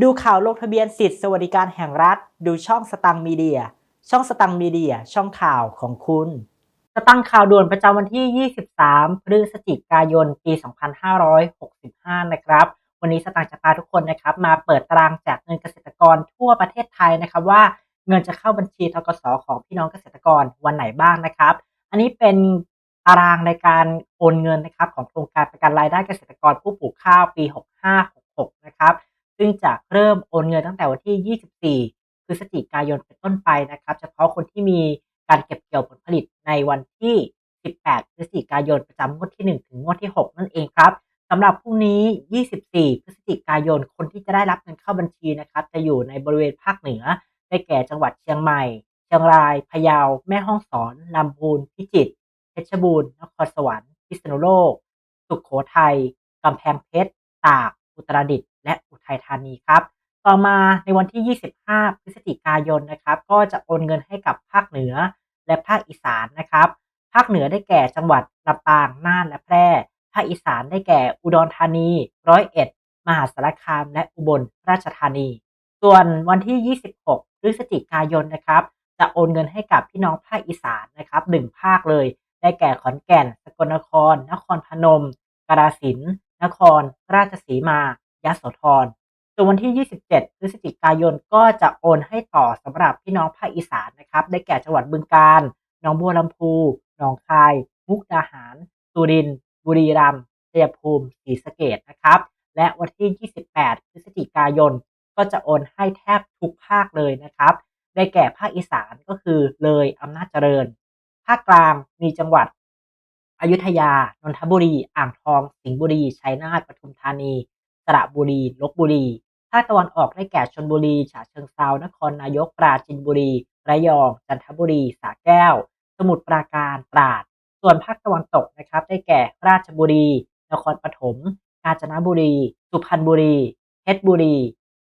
ดูข่าวลงทะเบียนสิทธิสวัสดิการแห่งรัฐ ดูช่องสตังมีเดีย ช่องสตังมีเดีย ช่องข่าวของคุณสตังข่าวด่วนประจำวันที่ 23 พฤศจิกายน ปี 2565 นะครับ วันนี้สตังค์จะพาทุกคนนะครับมาเปิดตารางแจกเงินเกษตรกรทั่วประเทศไทยนะครับว่าเงินจะเข้าบัญชีทกสของพี่น้องเกษตรกรวันไหนบ้างนะครับ อันนี้เป็นตารางในการโอนเงินนะครับของโครงการประกันรายได้เกษตรกรผู้ปลูกข้าวปี 6566 นะครับ ซึ่งจะเริ่มโอนเงินตั้งแต่วันที่ 24 พฤศจิกายนเป็นต้นไปนะครับ เฉพาะคนที่มีการเก็บเกี่ยวผลผลิตในวันที่ 18 พฤศจิกายนประจำงวดที่ 1 ถึงงวดที่ 6 นั่นเองครับสำหรับพรุ่งนี้ 24 พฤศจิกายน คนที่จะได้รับเงินเข้าบัญชีนะครับ จะอยู่ในบริเวณภาคเหนือ ได้แก่จังหวัดเชียงใหม่ เชียงราย พะเยา แม่ฮ่องสอน ลำพูน พิจิตร เพชรบูรณ์ นครสวรรค์ พิษณุโลก สุขโขทัย กำแพงเพชร ตาก อุตรดิตถ์ และอุทัยธานีครับ ต่อมาในวันที่ 25 พฤศจิกายนนะครับ ก็จะโอนเงินให้กับภาคเหนือและภาคอีสานนะครับ ภาคเหนือได้แก่จังหวัดลำปาง น่านและแพร่ ภาคอีสานได้แก่อุดรธานี ร้อยเอ็ด มหาสารคาม และอุบลราชธานี ส่วนวันที่ 26 พฤศจิกายนนะครับ จะโอนเงินให้กับพี่น้องภาคอีสานนะครับหนึ่งภาคเลย ได้แก่ขอนแก่น สกลนคร นครพนมกาฬสินธุ์นครราชสีมา ยโสธรส่วนวันที่ 27 พฤศจิกายนก็จะโอนให้ต่อสำหรับพี่น้องภาคอีสานนะครับ ได้แก่จังหวัดบึงกาฬหนองบัวลำพู หนองคาย มุกดาหาร สุรินทร์ บุรีรัมย์ชัยภูมิศรีสะเกษนะครับ และวันที่ 28 พฤศจิกายน ก็จะโอนให้แทบทุกภาคเลยนะครับ ได้แก่ภาคอีสานก็คือเลยอำนาจเจริญ ภาคกลางมีจังหวัด อยุธยา นนทบุรี อ่างทอง สิงห์บุรี ชัยนาท ปทุมธานี สระบุรีลบบุรี ภาคตะวันออกได้แก่ชลบุรี ฉะเชิงเทรานครนายกปราจีนบุรี ระยอง จันทบุรี สระแก้ว สมุทรปราการ ตราด ส่วนภาคตะวันตกนะครับ ได้แก่ราชบุรี นครปฐม กาญจนบุรี สุพรรณบุรี เพชรบุรี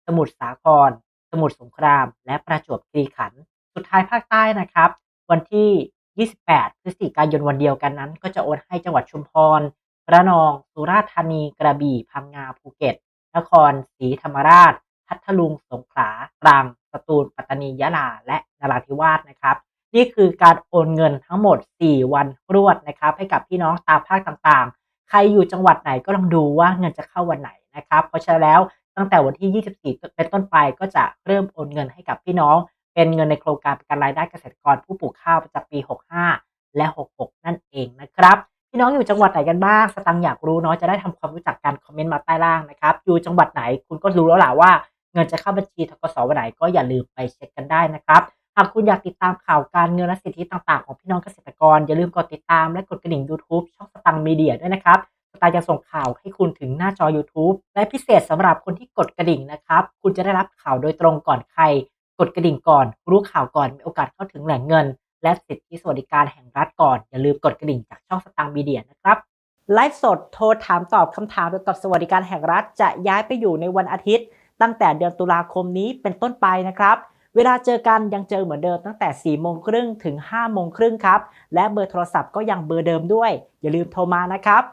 สมุทรสาคร สมุทรสงคราม และประจวบคีรีขันธ์ สุดท้ายภาคใต้นะครับ วันที่ 28 พฤศจิกายนวันเดียวกันนั้น ก็จะโอนให้จังหวัดชุมพร ระนอง สุราษฎร์ธานี กระบี่ พังงา ภูเก็ต นครศรีธรรมราช พัทลุง สงขลา ตรัง สตูล ปัตตานี ยะลา และนราธิวาสนะครับ นี่คือการโอนเงินทั้งหมด 4 วันรวดนะครับ ให้กับพี่น้องตามภาคต่างๆ ใครอยู่จังหวัดไหนก็ลองดูว่าเงินจะเข้าวันไหนนะครับ เพราะฉะนั้นแล้วตั้งแต่วันที่ 24 เป็นต้นไปก็จะเริ่มโอนเงินให้กับพี่น้อง เป็นเงินในโครงการประกันรายได้เกษตรกรผู้ปลูกข้าวประจำปี 65 และ 66 นั่นเองนะครับ พี่น้องอยู่จังหวัดไหนกันบ้างสตังอยากรู้เนาะจะได้ทำความรู้จักกันคอมเมนต์มาใต้ล่างนะครับอยู่จังหวัดไหนคุณก็รู้แล้วล่ะว่า เงินจะเข้าบัญชีทกสวันไหนก็อย่าลืมไปเช็คกันได้นะครับหากคุณอยากติดตามข่าวการเงินและสิทธิต่างๆ ของพี่น้องเกษตรกร อย่าลืมกดติดตามและกดกระดิ่ง YouTube ช่องสตังมีเดียด้วยนะครับสตาร์จะส่งข่าวให้คุณถึงหน้าจอ YouTube และพิเศษสำหรับคนที่กดกระดิ่งนะครับ คุณจะได้รับข่าวโดยตรงก่อนใคร กดกระดิ่งก่อน รู้ข่าวก่อนมีโอกาสเข้าถึงแหล่งเงิน และสิทธิสวัสดิการแห่งรัฐก่อน อย่าลืมกดกระดิ่งจากช่องสตางค์มีเดียนะครับไลฟ์สดโทรถามตอบคำถามเกี่ยวกับสวัสดิการแห่งรัฐ จะย้ายไปอยู่ในวันอาทิตย์ ตั้งแต่เดือนตุลาคมนี้เป็นต้นไปนะครับ เวลาเจอกันยังเจอเหมือนเดิมตั้งแต่ 4 โมงครึ่งถึง 5 โมงครึ่งครับ และเบอร์โทรศัพท์ก็ยังเบอร์เดิมด้วย อย่าลืมโทรมานะครับ